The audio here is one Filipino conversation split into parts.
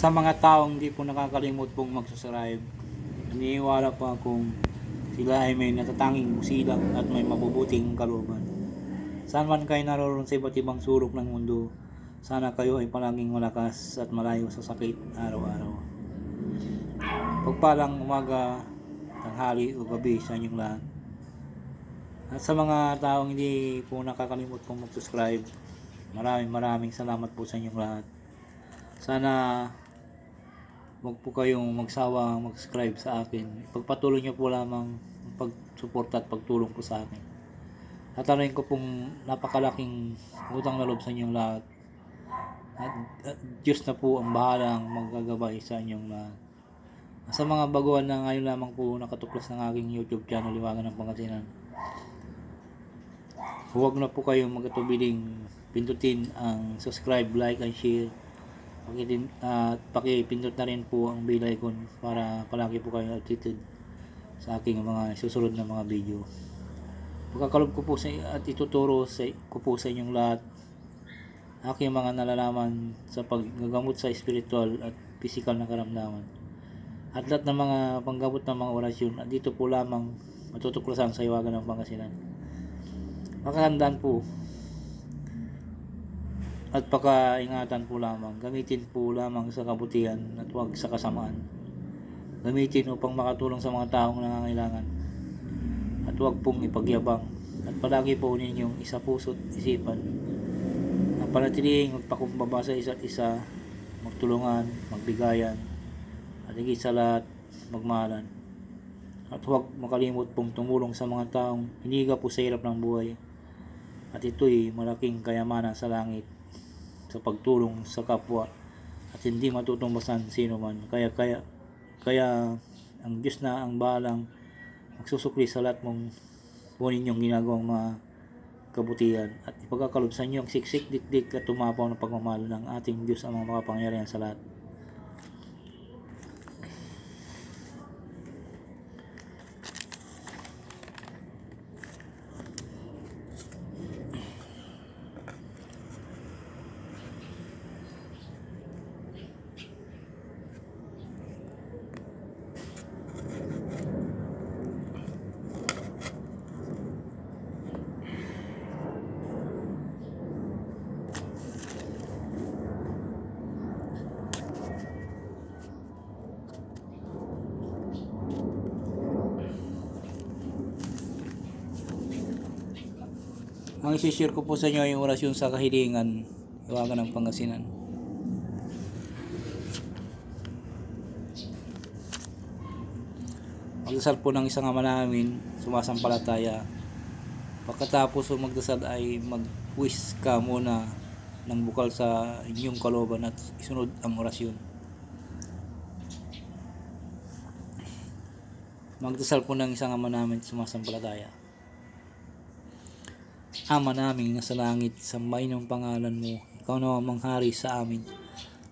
Sa mga taong hindi po nakakalimot pong magsusubscribe, naniniwala po akong sila ay may natatanging busilang at may mabubuting kalooban. Saan man kayo naroon sa iba't ibang sulok ng mundo, sana kayo ay palaging malakas at malayo sa sakit araw-araw. Pagpalang umaga, tanghali o gabi sa inyong lahat. At sa mga taong hindi po nakakalimot pong mag-subscribe, maraming maraming salamat po sa inyong lahat. Sana huwag po kayong magsawa mag-subscribe sa akin. Pagpatuloy niyo po lamang ang pagsuporta at pagtulong po sa akin. Tataloyin ko pong napakalaking utang na loob sa inyong lahat. At, at Diyos na po ang bahalang maggagabay sa inyong lahat. Sa mga baguhan na ngayon lamang po nakatuklas ng aking YouTube channel, Liwagan ng Pangasinan. Huwag na po kayong magatubiling pindutin ang subscribe, like, and share. Pakitin, at pakipindot na rin po ang bell icon para palagi po kayo updated sa aking mga susunod na mga video. Pagkakalob ko po sa at ituturo sa, ko po sa inyong lahat aking mga nalalaman sa paggagamot sa spiritual at physical na karamdaman. At lahat ng mga panggamot ng mga orasyon at dito po lamang matutuklasan sa iwagan ng Pangasinan. Makakandaan po at pakaingatan po lamang. Gamitin po lamang sa kabutihan at huwag sa kasamaan. Gamitin upang makatulong sa mga taong nangangailangan. At huwag pong ipagyabang. At palagi po ninyong isa puso't isipan. At panatiling magpakumbaba sa isa't isa, magtulungan, magbigayan, at higit sa lahat, magmahalan. At huwag makalimot pong tumulong sa mga taong hiniga po sa hirap ng buhay. At ito'y malaking kayamanan sa langit sa pagtulong sa kapwa at hindi matutumbasan sino man. Kaya kaya kaya ang Diyos na ang balang magsusukli sa lahat mong kunin yung ginagawang mga kabutihan at ipagkakalob sa inyo ang siksik, dikdik at tumapaw ng pagmamahal ng ating Diyos ang mga makapangyarihan sa lahat. Ang isi-share ko po sa inyo yung orasyon sa kahilingan, iwagan ng Pangasinan. Magdasal po ng isang ama namin, sumasampalataya. Pagkatapos po magdasal ay mag-wish ka muna ng bukal sa inyong kaloban at isunod ang orasyon. Magdasal po ng isang ama namin, sumasampalataya. Ama namin nasa langit, sambahin ang pangalan mo. Ikaw na ang manghari sa amin.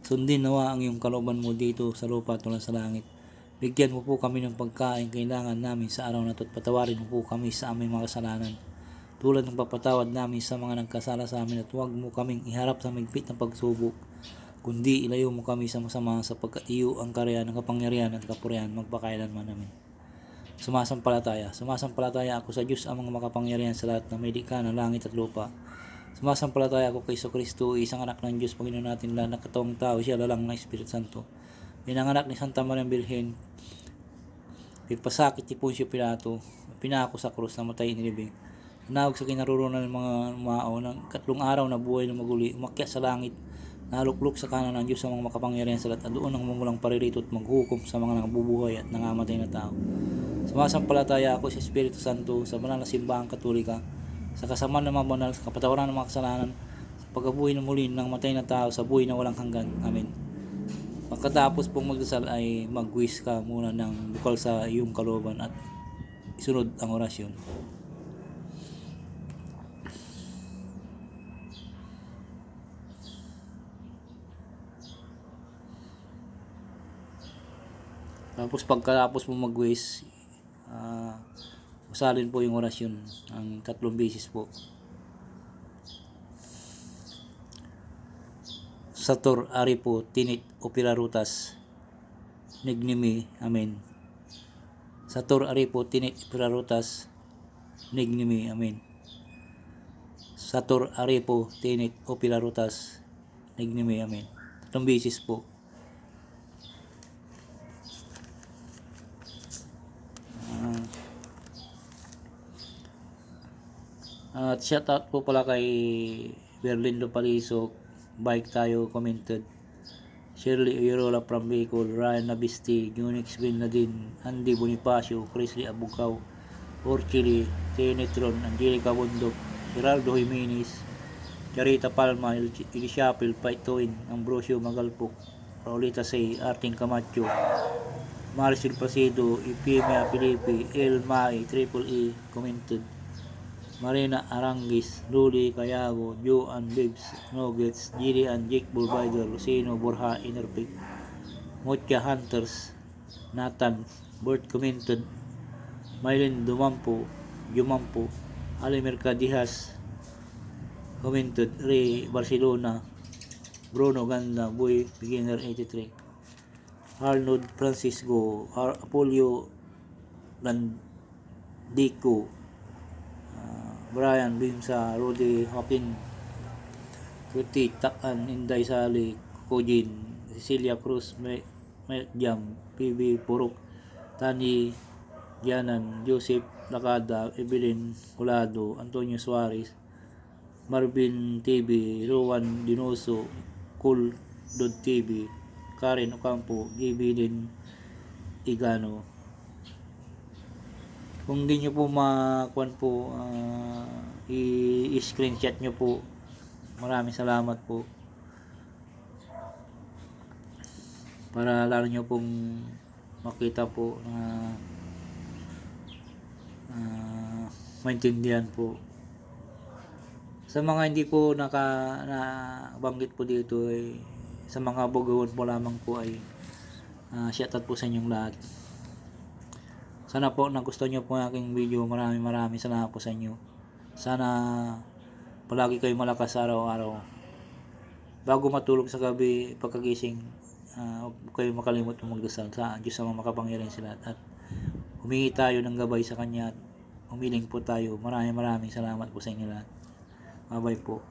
Sundin nawa ang iyong kalooban mo dito sa lupa tulad sa langit. Bigyan mo po kami ng pagkain kailangan namin sa araw na ito at patawarin mo po kami sa aming mga kasalanan. Tulad ng papatawad namin sa mga nagkasala sa amin at huwag mo kaming iharap sa migpit ng pagsubok. Kundi ilayo mo kami sa masama sapagkat iyo ang karya ng kapangyarihan at kapurihan magpakailanman namin. Sumasampalataya. Sumasampalataya ako sa Diyos ang mga makapangyarihan sa lahat na may likha ng langit at lupa. Sumasampalataya ako kay Iso Kristo, isang anak ng Diyos, Panginoon natin na katawang tao, siya lalang ng Espiritu Santo. Pinanganak ni Santa Maria Birhen, pipasakit ni Poncio Pilato, pinako sa krus na matay ni Libing. Tinawag sa kinarurunan ng mga mao ng katlong araw na buhay na maguli, umakyat sa langit, naluklok sa kanan ng Diyos sa mga makapangyarihan sa lahat at doon ang mumulang paririto at maghukom sa mga nabubuhay at nangamatay na tao. Sumasampalataya ako sa Espiritu Santo sa banal na simbahang katolika, sa kasamaan ng mga banal, sa kapatawaran ng mga kasalanan, sa pagkabuhay ng muli ng matay na tao sa buhay na walang hanggan. Amen. Pagkatapos pong magdasal ay mag-wish ka muna ng bukal sa iyong kalooban at isunod ang orasyon. Tapos pagkatapos mo mag-wish, ah, usalin po yung orasyon ang tatlong beses po. Sator Aripo Tinit Opera Rutas Nignimi Amen. Sator Aripo Tinit Opera Rutas Nignimi Amen. Sator Aripo Tinit Opera Rutas Nignimi Amen. Tatlong beses po At shout out po pala kay Berlin Lopalisok, Bike Tayo commented. Shirley Uyrola from Bicol, Ryan Nabisti, Unix Bin Nadine, Andy Bonifacio, Chrisley Abukaw, Orchili, Tenetron, Angelica Bundok, Geraldo Jimenez, Charita Palma, Elishapil, Paitoin, Ambrosio Magalpok, Raulita Say, Arting Camacho, Maricel Placido, Ipimia Filipe, El Mai, Triple E, commented. Marina Arangis, Luli Cayago, Joan Bibs, Nuggets, Gillian, Jake Bulbider, Lucino Borja, Innerpick, Motya Hunters, Nathan, Bert Commented, Mylene Dumampo, Jumampo, Ali Mercadijas, Commented, Ray Barcelona, Bruno Ganda, Boy Beginner 83, Arnold Francisco, Ar Apollo Landico, Brian Bimsa, Rudy Hawkin, Kuti Takan, Inday Sali, Kojin, Cecilia Cruz, Jam, PB Purok, Tani Gianan, Joseph Lakada, Evelyn Colado, Antonio Suarez, Marvin TV, Rowan Dinoso, Cool Dod TV, Karen Ocampo, Gibilin Igano. Kung di nyo po makuan po, ah, i- i-screenshot nyo po. Maraming salamat po. Para lalo nyo pong makita po na ah, maintindihan po. Sa mga hindi po naka na banggit po dito ay sa mga bugawon po lamang po ay uh, shoutout po sa inyong lahat. Sana po nagustuhan nyo po ang aking video. Maraming maraming salamat po sa inyo. Sana palagi kayo malakas araw-araw. Bago matulog sa gabi, pagkagising, uh, huwag kayo makalimot magdasal sa Diyos mga makapangyarihan sila. At humingi tayo ng gabay sa Kanya at humiling po tayo. Maraming maraming salamat po sa inyo lahat. Bye-bye po.